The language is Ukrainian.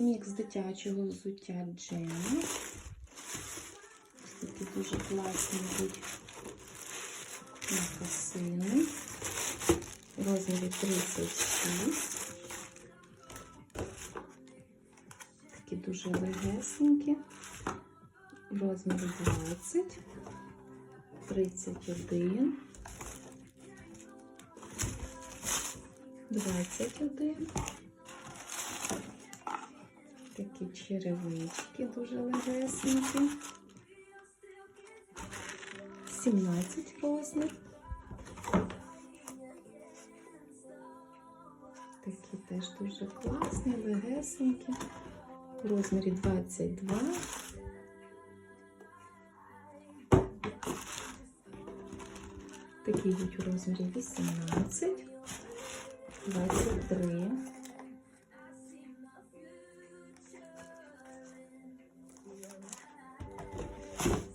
Мікс дитячого взуття джема. Ось такі дуже класні будуть макасини. Розмірі 36. Такі дуже легесенькі. Розмірі 20, 31, 21. Такі черевички дуже легесенькі. 17 розмір. Такі теж дуже класні, легесенькі. В розмірі 22. Такі йдуть у розмірі 18, 23. you.